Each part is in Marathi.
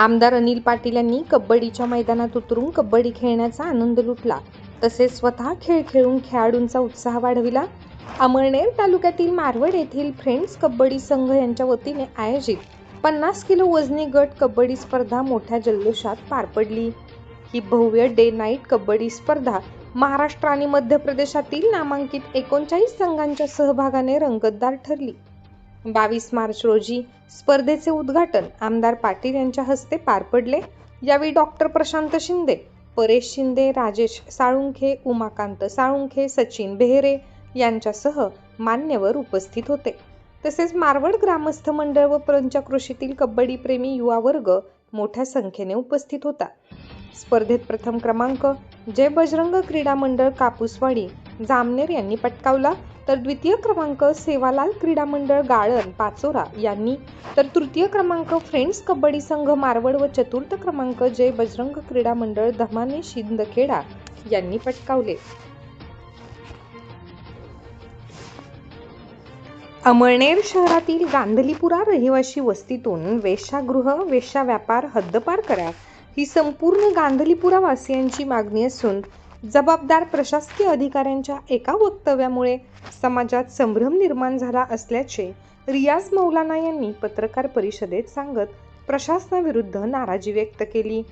आमदार अनिल पाटील यांनी कबड्डीच्या मैदानात उतरून कबड्डी खेळण्याचा आनंद लुटला. तसेच स्वतः खेळ खेळून खेळाडूंचा उत्साह वाढविला. अमळनेर तालुक्यातील मारवड येथील फ्रेंड्स कबड्डी संघ यांच्या वतीने आयोजित पन्नास किलो वजनी गट कबड्डी स्पर्धा मोठ्या जल्लोषात पार पडली. ही भव्य डे नाईट कबड्डी स्पर्धा महाराष्ट्र आणि मध्य प्रदेशातील नामांकित एकोणचाळीस संघांच्या सहभागाने रंगतदार ठरली. बावीस मार्च रोजी स्पर्धेचे उद्घाटन आमदार पाटील यांच्या हस्ते पार पडले. यावेळी डॉक्टर प्रशांत शिंदे परेश शिंदे राजेश साळुंखे उमाकांत साळुंखे सचिन बेहरे यांच्यासह मान्यवर उपस्थित होते. तसेच मारवड ग्रामस्थ मंडळ व पंचक्रोशीतील कृषीतील कबड्डीप्रेमी युवा वर्ग मोठ्या संख्येने उपस्थित होता. स्पर्धेत प्रथम क्रमांक जय बजरंग क्रीडा मंडळ कापूसवाडी जामनेर यांनी पटकावला. तर द्वितीय क्रमांक सेवालाल क्रीडा मंडळ गाळण पाचोरा यांनी. तर तृतीय क्रमांक फ्रेंड्स कबड्डी संघ मारवड व चतुर्थ क्रमांक जय बजरंग क्रीडा मंडळ धमाने शिंदखेडा यांनी पटकावले. अमळनेर शहरातील गांधलीपुरा रहिवासी वस्तीतून वेश्यागृह वेश्या व्यापार हद्दपार करा ही संपूर्ण गांधलीपुरा वासियांची मागणी असून जबाबदार प्रशासकीय अधिकाऱ्यांच्या एका वक्तव्यामुळे समाजात संभ्रम निर्माण झाला असल्याचे रियाज मौलाना यांनी पत्रकार परिषदेत सांगत प्रशासनाविरुद्ध नाराजी व्यक्त केली.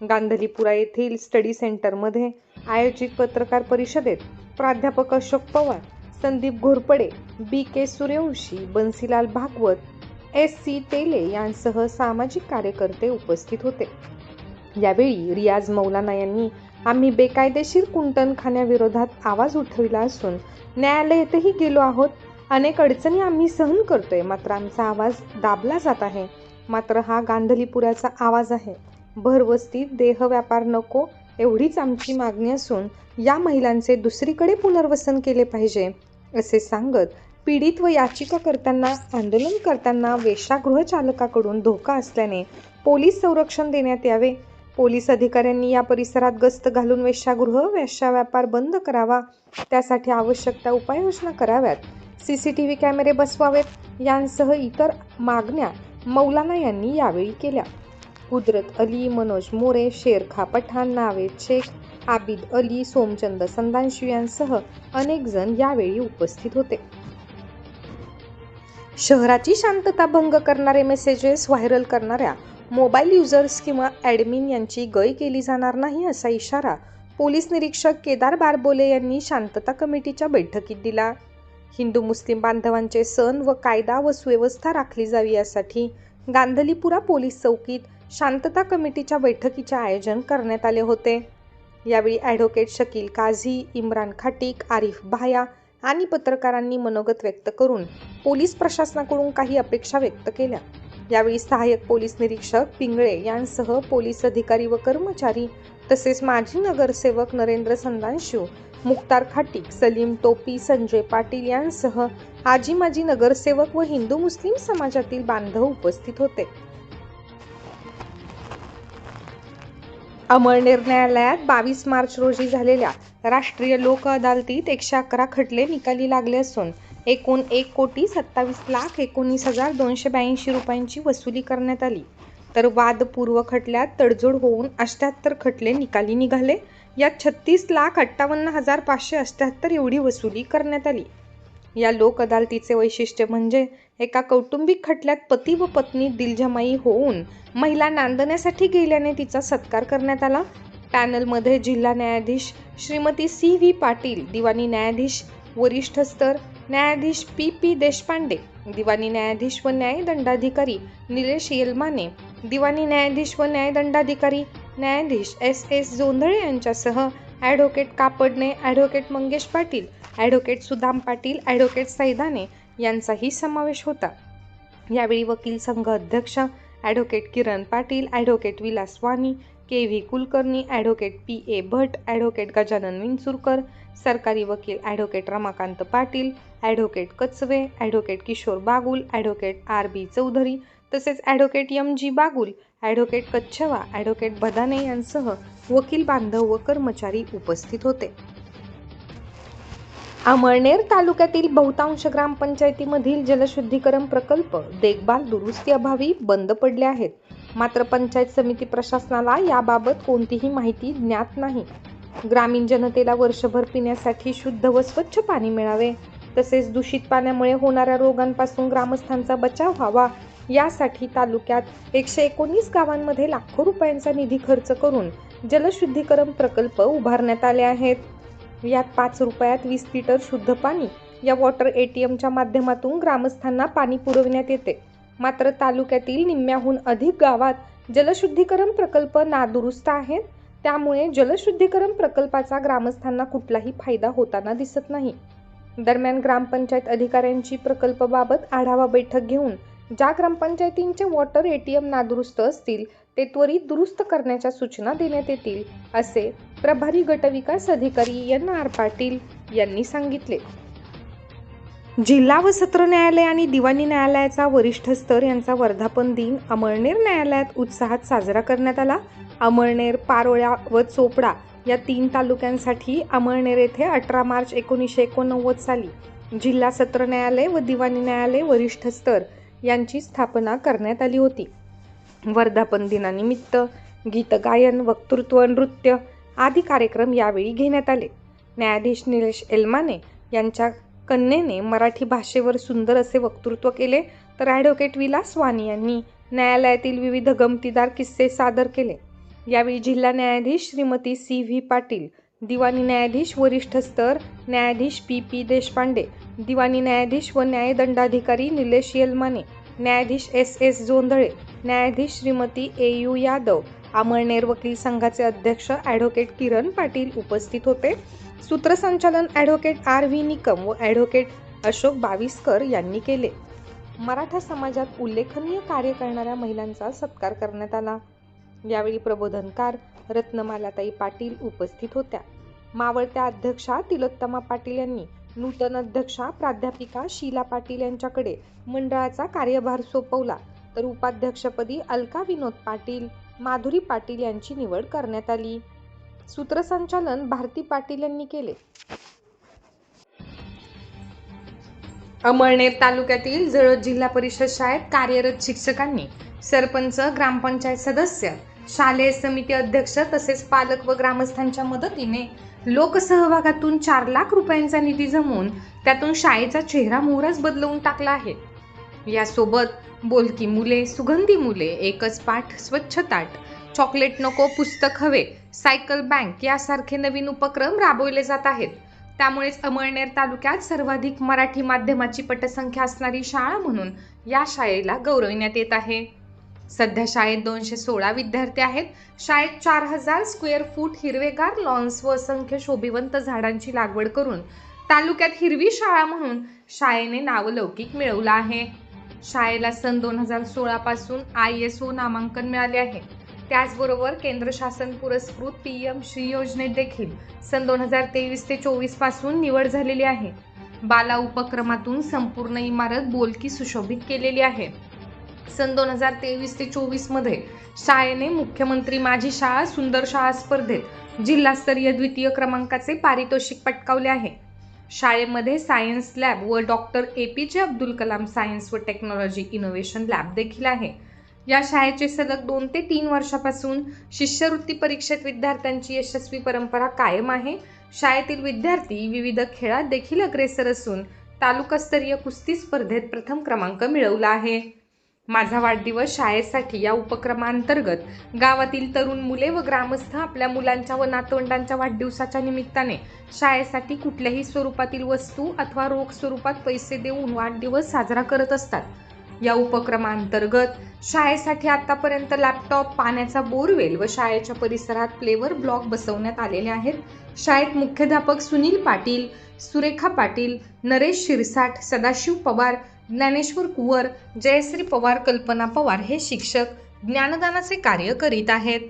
गांधलीपुरा येथील स्टडी सेंटरमध्ये आयोजित पत्रकार परिषदेत प्राध्यापक Ashok Pawar Sandeep Ghorpade B K Suryavanshi Bansilal Bhagwat S C Tele यांसह सामाजिक कार्यकर्ते उपस्थित होते. यावेळी रियाज मौलाना यांनी आम्ही बेकायदेशीर कुंटणखान्याविरोधात आवाज उठविला असून न्यायालयातही गेलो आहोत. अनेक अडचणी आम्ही सहन करतोय. मात्र आमचा आवाज दाबला जात आहे. मात्र हा गांधलीपुराचा आवाज आहे. भरवस्तीत देह व्यापार नको एवढीच आमची मागणी असून या महिलांचे दुसरीकडे पुनर्वसन केले पाहिजे असे सांगत पीडित व याचिकाकर्त्यांना आंदोलन करताना वेशागृह चालकाकडून धोका असल्याने पोलीस संरक्षण देण्यात यावे पोलीस अधिकाऱ्यांनी या परिसरात गस्त घालून वेश्यागृह वेश्या व्यापार बंद करावा. त्यासाठी आवश्यक त्या उपाययोजना कराव्यात. सी सी टी व्ही कॅमेरे बसवावेत. यांसह इतर मागण्या मौलाना यांनी यावेळी केल्या. कुदरत अली मनोज मोरे शेरखा पठाण नावेद शेख आबिद अली सोमचंद संदांशी यांसह अनेक जण यावेळी उपस्थित होते. शहराची शांतता भंग करणारे मेसेजेस व्हायरल करणाऱ्या मोबाईल युजर्स किंवा ॲडमिन यांची गय केली जाणार नाही असा इशारा पोलीस निरीक्षक केदार बारबोले यांनी शांतता कमिटीच्या बैठकीत दिला. हिंदू मुस्लिम बांधवांचे सण व कायदा व सुव्यवस्था राखली जावी यासाठी गांधलीपुरा पोलीस चौकीत शांतता कमिटीच्या बैठकीचे आयोजन करण्यात आले होते. यावेळी ॲडव्होकेट शकील काझी इम्रान खाटीक आरिफ भाया आणि पत्रकारांनी मनोगत व्यक्त करून पोलीस प्रशासनाकडून काही अपेक्षा व्यक्त केल्या. यावेळी सहाय्यक पोलीस निरीक्षक पिंगळे यांसह पोलीस अधिकारी व कर्मचारी तसेच माजी नगरसेवक नरेंद्र संदांशू मुक्तार खाटीक सलीम टोपी संजय पाटील यांसह आजी माजी नगरसेवक व हिंदू मुस्लिम समाजातील बांधव उपस्थित होते. अमळनेर न्यायालयात बावीस मार्च रोजी झालेल्या राष्ट्रीय लोक अदालतीत एकशे अकरा खटले निकाली लागले असून एकूण एक कोटी सत्तावीस लाख एकोणीस हजार दोनशे ब्याऐंशी रुपयांची वसुली करण्यात आली. तर वादपूर्व खटल्यात तडजोड होऊन अष्ट्याहत्तर खटले निकाली निघाले. यात छत्तीस लाख अठ्ठावन्न हजार पाचशे अष्ट्याहत्तर एवढी वसुली करण्यात आली. या लोक अदालतीचे वैशिष्ट्य म्हणजे एका कौटुंबिक खटल्यात पती व पत्नी दिलजमाई होऊन महिला नांदण्यासाठी गेल्याने तिचा सत्कार करण्यात आला. पॅनलमध्ये जिल्हा न्यायाधीश श्रीमती सी व्ही पाटील दिवाणी न्यायाधीश वरिष्ठ स्तर न्यायाधीश पी पी देशपांडे दिवाणी न्यायाधीश व न्यायदंडाधिकारी निलेश येलमाने दिवाणी न्यायाधीश व न्यायदंडाधिकारी न्यायाधीश एस एस जोंधळे यांच्यासह advocate Kapadne advocate Mangesh Patil advocate Sudam Patil advocate Saidane यांचाही समावेश होता. यावेळी वकील संघ अध्यक्ष advocate Kiran Patil advocate Vilas Wani K V Kulkarni advocate P A Bhat advocate Gajanan Vinchurkar सरकारी वकील advocate Ramakant Patil advocate Kachwe advocate Kishor Bagul advocate R B Chaudhari तसेच advocate M G Bagul advocate Kachchhwa advocate Badane यांसह वकील बांधव व कर्मचारी उपस्थित होते. अमळनेर तालुक्यातील बहुतांश ग्रामपंचायतीमधील जलशुद्धीकरण प्रकल्प देखभाल दुरुस्ती अभावी बंद पडले आहेत. मात्र पंचायत समिती प्रशासनाला याबाबत कोणतीही माहिती ज्ञात नाही. ग्रामीण जनतेला वर्षभर पिण्यासाठी शुद्ध व स्वच्छ पाणी मिळावे. तसेच दूषित पाण्यामुळे होणाऱ्या रोगांपासून ग्रामस्थांचा बचाव व्हावा. यासाठी तालुक्यात एकशे एकोणीस गावांमध्ये लाखो रुपयांचा निधी खर्च करून जलशुद्धीकरण प्रकल्प उभारण्यात आले आहेत. यात पाच रुपयात वीस लिटर शुद्ध पाणी या वॉटर एटीएमच्या माध्यमातून ग्रामस्थांना पाणी पुरविण्यात येते. मात्र तालुक्यातील निम्म्याहून अधिक गावात जलशुद्धीकरण प्रकल्प नादुरुस्त आहेत. त्यामुळे जलशुद्धीकरण प्रकल्पाचा ग्रामस्थांना कुठलाही फायदा होताना दिसत नाही. दरम्यान ग्रामपंचायत अधिकाऱ्यांची प्रकल्पाबाबत आढावा बैठक घेऊन ज्या ग्रामपंचायतींचे वॉटर एटीएम नादुरुस्त असतील ते त्वरित दुरुस्त करण्याच्या सूचना देण्यात येतील असे प्रभारी गटविकास अधिकारी एन आर पाटील यांनी सांगितले. जिल्हा व सत्र न्यायालय आणि दिवाणी न्यायालयाचा वरिष्ठ स्तर यांचा वर्धापन दिन अमळनेर न्यायालयात उत्साहात साजरा करण्यात आला. अमळनेर पारोळ्या व चोपडा या तीन तालुक्यांसाठी अमळनेर येथे अठरा मार्च एकोणीसशे एकोणनव्वद साली जिल्हा सत्र न्यायालय व दिवाणी न्यायालय वरिष्ठ स्तर यांची स्थापना करण्यात आली होती. वर्धापन दिनानिमित्त गीतगायन वक्तृत्व नृत्य आदी कार्यक्रम यावेळी घेण्यात आले. न्यायाधीश निलेश एलमाने यांच्या कन्येने मराठी भाषेवर सुंदर असे वक्तृत्व केले तर ॲडव्होकेट विलास वाणी यांनी न्यायालयातील विविध गमतीदार किस्से सादर केले. यावेळी जिल्हा न्यायाधीश श्रीमती सी व्ही पाटील दिवाणी न्यायाधीश वरिष्ठ स्तर न्यायाधीश पी पी देशपांडे दिवाणी न्यायाधीश व न्यायदंडाधिकारी निलेश येलमाने न्यायाधीश एस एस जोंधळे न्यायाधीश श्रीमती ए यू यादव अमळनेर वकील संघाचे अध्यक्ष ॲडव्होकेट किरण पाटील उपस्थित होते. सूत्रसंचालन ॲडव्होकेट आर व्ही निकम व ॲडव्होकेट अशोक बाविस्कर यांनी केले. मराठा समाजात उल्लेखनीय कार्य करणाऱ्या महिलांचा सत्कार करण्यात आला. यावेळी प्रबोधनकार रत्नमालाताई पाटील उपस्थित होत्या. मावळत्या अध्यक्षा तिलोत्तमा पाटील यांनी नूतन अध्यक्षा प्राध्यापिका शीला पाटील यांच्याकडे मंडळाचा कार्यभार सोपवला. तर उपाध्यक्षपदी अलका विनोद पाटील माधुरी पाटील यांची निवड करण्यात आली. सूत्रसंचालन भारती पाटील यांनी केले. अमळनेर तालुक्यातील जळद जिल्हा परिषद शाळेत कार्यरत शिक्षकांनी सरपंच ग्रामपंचायत सदस्य शालेय समिती अध्यक्ष तसेच पालक व ग्रामस्थांच्या मदतीने लोकसहभागातून चार लाख रुपयांचा निधी जमवून त्यातून शाळेचा चेहरा मोहराच बदलवून टाकला आहे. यासोबत बोलकी मुले सुगंधी मुले एकच पाठ स्वच्छ ताट चॉकलेट नको पुस्तक हवे सायकल बँक यासारखे नवीन उपक्रम राबवले जात आहेत. त्यामुळेच अमळनेर तालुक्यात सर्वाधिक मराठी माध्यमाची पटसंख्या असणारी शाळा म्हणून या शाळेला गौरविण्यात येत आहे. सध्या शाळेत दोनशे सोळा विद्यार्थी आहेत. शाळेत चार हजार स्क्वेअर फूट हिरवेगार लॉन्स व असंख्य शोभिवंत झाडांची लागवड करून तालुक्यात हिरवी शाळा म्हणून शाळेने नावलौकिक मिळवलं आहे. शाळेला सन दोन हजार सोळापासून आय एस ओ नामांकन मिळाले आहे. त्याचबरोबर केंद्र शासन पुरस्कृत पी एम श्री योजनेत देखील सन दोन हजार तेवीस ते चोवीसपासून निवड झालेली आहे. बाला उपक्रमातून संपूर्ण इमारत बोलकी सुशोभित केलेली आहे. सन दोन हजार तेवीस ते चोवीसमध्ये शाळेने मुख्यमंत्री माझी शाळा सुंदर शाळा स्पर्धेत जिल्हास्तरीय द्वितीय क्रमांकाचे पारितोषिक पटकावले आहे. शाळेमध्ये सायन्स लॅब व doctor A P J Abdul Kalam science व टेक्नॉलॉजी इनोव्हेशन लॅब देखील आहे. या शाळेचे सलग दोन ते तीन वर्षापासून शिष्यवृत्ती परीक्षेत विद्यार्थ्यांची यशस्वी परंपरा कायम आहे. शाळेतील विद्यार्थी विविध खेळात देखील अग्रेसर असून तालुकास्तरीय कुस्ती स्पर्धेत प्रथम क्रमांक मिळवला आहे. माझा वाढदिवस शाळेसाठी या उपक्रमांतर्गत गावातील तरुण मुले व ग्रामस्थ आपल्या मुलांच्या व नातवंडांच्या वाढदिवसाच्या निमित्ताने शाळेसाठी कुठल्याही स्वरूपातील वस्तू अथवा रोख स्वरूपात पैसे देऊन वाढदिवस साजरा करत असतात. या उपक्रमांतर्गत शाळेसाठी आतापर्यंत लॅपटॉप पाण्याचा बोरवेल व शाळेच्या परिसरात प्लेवर ब्लॉक बसवण्यात आलेले आहेत. शाळेत मुख्याध्यापक सुनील पाटील सुरेखा पाटील नरेश शिरसाट सदाशिव पवार ज्ञानेश्वर कुवर जयश्री पवार कल्पना पवार हे शिक्षक ज्ञानदानाचे कार्य करीत आहेत.